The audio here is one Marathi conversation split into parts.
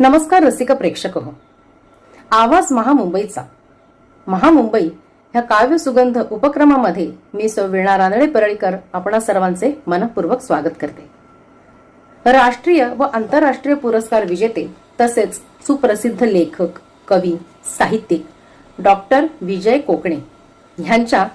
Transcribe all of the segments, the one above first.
नमस्कार रसिक प्रेक्षक हो. आवाज महामुंबईचा. महामुंबई ह्या काव्य सुगंध उपक्रमामध्ये मी सौ वीणा रानडे परळीकर आपणा सर्वांचे मनपूर्वक स्वागत करते. राष्ट्रीय व आंतरराष्ट्रीय पुरस्कार विजेते तसेच सुप्रसिद्ध लेखक कवी साहित्यिक डॉक्टर विजय कोकणे ह्यांच्या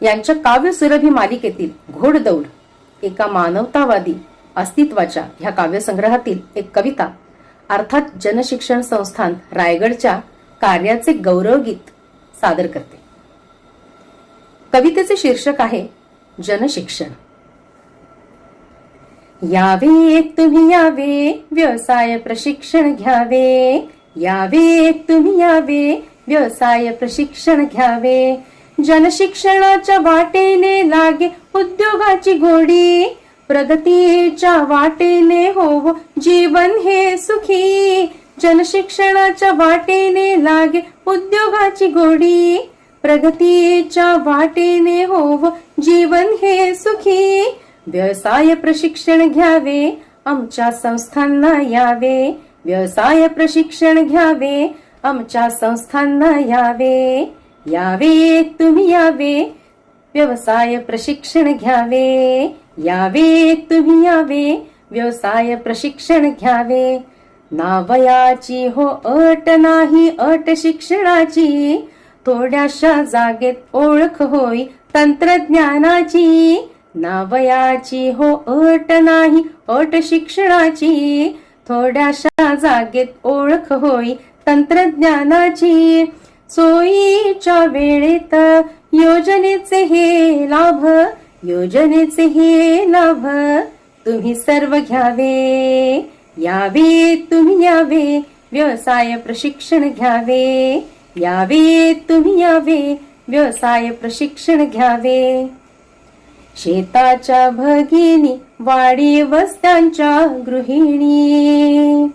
यांच्या काव्यसुरभी मालिकेतील घोडदौड एका मानवतावादी अस्तित्वाच्या ह्या काव्यसंग्रहातील एक कविता अर्थात जनशिक्षण संस्थान रायगडच्या कार्याचे गौरवगीत सादर करते. कवितेचे शीर्षक आहे जनशिक्षण. यावे तुम्ही यावे व्यवसाय प्रशिक्षण घ्यावे. यावे तुम्ही यावे व्यवसाय प्रशिक्षण घ्यावे. जनशिक्षणाच्या वाटेने लागे उद्योगाची घोडी. प्रगतीच्या वाटेने होव. जीवन हे सुखी. जनशिक्षणाच्या वाटेने लागे. उद्योगाची गोडी. प्रगतीच्या वाटेने होव. जीवन हे सुखी. व्यवसाय प्रशिक्षण घ्यावे. आमच्या संस्थांना यावे. व्यवसाय प्रशिक्षण घ्यावे. आमच्या संस्थांना यावे. यावे तुम्ही यावे. व्यवसाय प्रशिक्षण घ्यावे. यावे तुम्ही यावे व्यवसाय प्रशिक्षण घ्यावे. नावयाची हो अट नाही अट शिक्षणाची. थोड्याशा जागेत ओळख होई तंत्रज्ञानाची. नावयाची हो अट नाही अट शिक्षणाची. थोड्याशा जागेत ओळख होई तंत्रज्ञानाची. सोयीच्या वेळेत योजनेचे हे लाभ योजनेचे हे लाभ तुम्ही सर्व घ्यावे. यावे तुम्ही यावे. व्यवसाय प्रशिक्षण घ्यावे. यावे तुम्ही यावे. व्यवसाय प्रशिक्षण घ्यावे. शेताच्या भगिनी वाडी वस्त्यांच्या गृहिणी.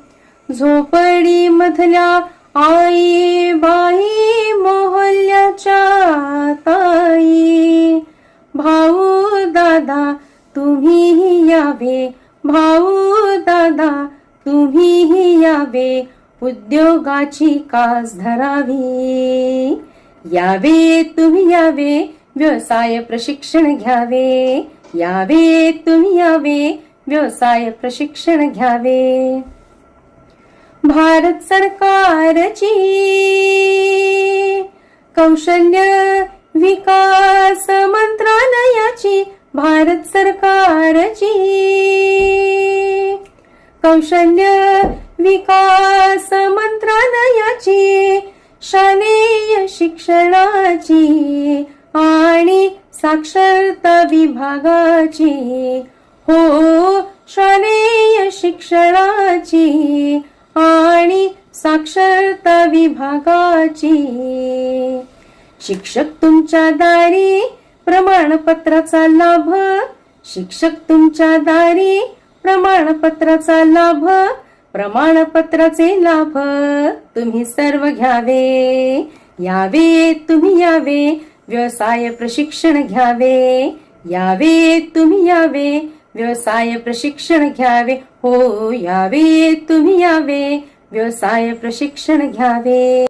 झोपडी मधल्या आई बाई दादा तुम्ही यावे. भाऊ दादा तुम्ही यावे. उद्योगाची कास धरावी. यावे तुम्ही यावे व्यवसाय प्रशिक्षण घ्यावे. यावे तुम्ही यावे व्यवसाय प्रशिक्षण घ्यावे. भारत सरकारची कौशल्य विकास मंत्रालयाची भारत सरकारची. कौशल्य विकास मंत्रालयाची शालेय शिक्षणाची आणि साक्षरता विभागाची. हो शालेय शिक्षणाची आणि साक्षरता विभागाची. शिक्षक तुमच्या दारी प्रमाणपत्राचा लाभ. शिक्षक तुमच्या दारी प्रमाणपत्राचा लाभ. प्रमाणपत्राचे लाभ तुम्ही सर्व घ्यावे. यावे तुम्ही यावे. व्यवसाय प्रशिक्षण घ्यावे. यावे तुम्ही यावे. व्यवसाय प्रशिक्षण घ्यावे. हो यावे तुम्ही यावे. व्यवसाय प्रशिक्षण घ्यावे.